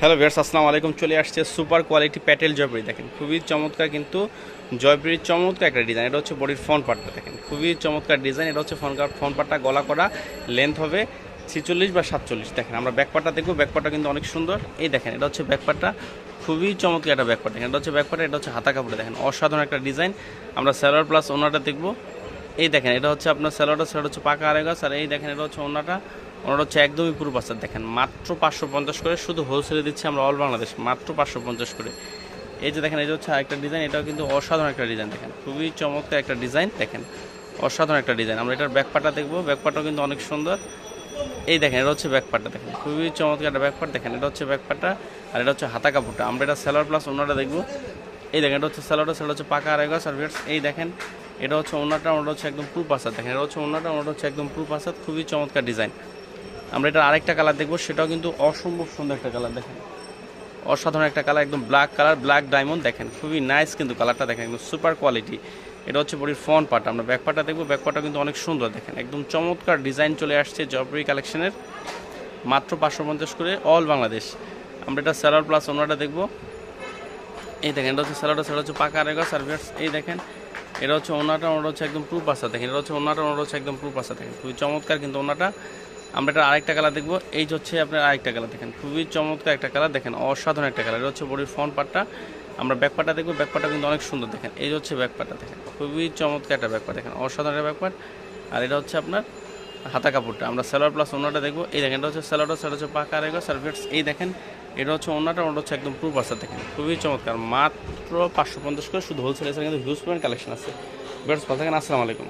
Hello viewers আসসালামু আলাইকুম। চলে আসছে সুপার কোয়ালিটি প্যাটেল জয়পুরি, দেখেন। খুবই চমৎকার কিন্তু জয়পুরির চমৎকার একটা ডিজাইন এটা হচ্ছে বডির ফ্রন্ট পার্টটা দেখেন। খুবই চমৎকার ডিজাইন এটা হচ্ছে ফ্রন্ট ফ্রন্ট পার্টটা গলা করা লেন্থ হবে ছিচল্লিশ বা সাতচল্লিশ, দেখেন। আমরা ব্যাকপার্টটা দেখব। ব্যাকপার্টটা কিন্তু অনেক সুন্দর। এই দেখেন, এটা হচ্ছে ব্যাকপার্টটা খুবই চমৎকার একটা ব্যাকপার্ট দেখেন। এটা হচ্ছে ব্যাকপার্ট এটা হচ্ছে হাতা কাপড়ে, দেখেন। অসাধারণ একটা ডিজাইন আমরা স্যালোয়ার প্লাস ওনাটা দেখব। এই দেখেন, এটা হচ্ছে আপনার স্যালোয়ারটা সেটা হচ্ছে পাকা গাছ। আর এই দেখেন, এটা হচ্ছে ওনাটা ওনাটা হচ্ছে একদমই পুরো বাচ্চা, দেখেন, মাত্র পাঁচশো পঞ্চাশ করে শুধু হোলসেলে দিচ্ছি আমরা অল বাংলাদেশ, মাত্র পাঁচশো পঞ্চাশ করে। এই যে দেখেন এটা হচ্ছে একটা ডিজাইন এটাও কিন্তু অসাধারণ একটা ডিজাইন দেখেন, খুবই চমৎকার একটা ডিজাইন দেখেন, অসাধারণ একটা ডিজাইন আমরা এটার ব্যাকপাটা দেখব ব্যাকপাটাও কিন্তু অনেক সুন্দর। এই দেখেন, এটা হচ্ছে ব্যাকপাটটা দেখেন, খুবই চমৎকার একটা ব্যাকপাট দেখেন, এটা হচ্ছে ব্যাকপাটটা আর এটা হচ্ছে হাতা কাপড়টা। আমরা এটা স্যালোয়ার প্লাস ওনাটা দেখব। এই দেখেন, এটা হচ্ছে স্যালোয়ারটা সেটা হচ্ছে পাকা আড়াই গাছ আর এই দেখেন, এটা হচ্ছে ওনাটা ওনাটা হচ্ছে একদম প্রুফ আসাদ দেখেন, এটা হচ্ছে ওনাটা ওনাটা হচ্ছে একদম প্রুফ আসাদ খুবই চমৎকার ডিজাইন আমরা এটা আরেকটা কালার দেখব, সেটাও কিন্তু অসম্ভব সুন্দর একটা কালার দেখেন। অসাধারণ একটা কালার একদম ব্ল্যাক কালার ব্ল্যাক ডায়মন্ড দেখেন। খুবই নাইস কিন্তু কালারটা দেখেন, একদম সুপার কোয়ালিটি এটা হচ্ছে বডির ফ্রন্ট পার্ট আমরা ব্যাক পার্টটা দেখব ব্যাক পার্টটা কিন্তু অনেক সুন্দর দেখেন। একদম চমৎকার ডিজাইন চলে আসছে জবরি কালেকশনের মাত্র পাঁচশো পঞ্চাশ করে অল বাংলাদেশ আমরা এটা স্যালার প্লাস ওনাটা দেখব। এই দেখেন, এটা হচ্ছে স্যালাডটা সেটা হচ্ছে পাকা আরেগা সার্ভিয়ার্স এই দেখেন, এটা হচ্ছে ওনাটা ওনাটা হচ্ছে একদম প্রুফ আসা দেখেন, এটা হচ্ছে ওনাটা ওনাটা হচ্ছে একদম প্রুফ আসা দেখেন, খুবই চমৎকার কিন্তু ওনাটা আমরা এটা আরেকটা কালার দেখব। এই হচ্ছে আপনার আরেকটা কালার দেখেন। খুবই চমৎকার একটা কালার দেখেন, অসাধারণ একটা কালার এটা হচ্ছে বডির ফ্রন্ট পার্টটা আমরা ব্যাক পার্টটা দেখব ব্যাক পার্টটা কিন্তু অনেক সুন্দর দেখেন। এই হচ্ছে ব্যাক পার্টটা দেখেন, খুবই চমৎকার একটা ব্যাক পার্ট দেখেন, অসাধারণ একটা ব্যাক পার্ট আর এটা হচ্ছে আপনার হাতা কাপড়টা। আমরা স্যালোয়ার প্লাস ওনাটা দেখব। এই দেখেন, এটা হচ্ছে স্যালোয়ারটা সেটা হচ্ছে পাকা রেগো সার্ভিস এই দেখেন, এটা হচ্ছে ওনাটা ওটা হচ্ছে একদম প্রুফ আছে দেখেন। খুবই চমৎকার। মাত্র পাঁচশো পঞ্চাশ করে শুধু হোলসেল এসে কিন্তু হিউজ পরিমাণ কালেকশন আছে। বেশ ভালো থাকেন, আসসালামু আলাইকুম।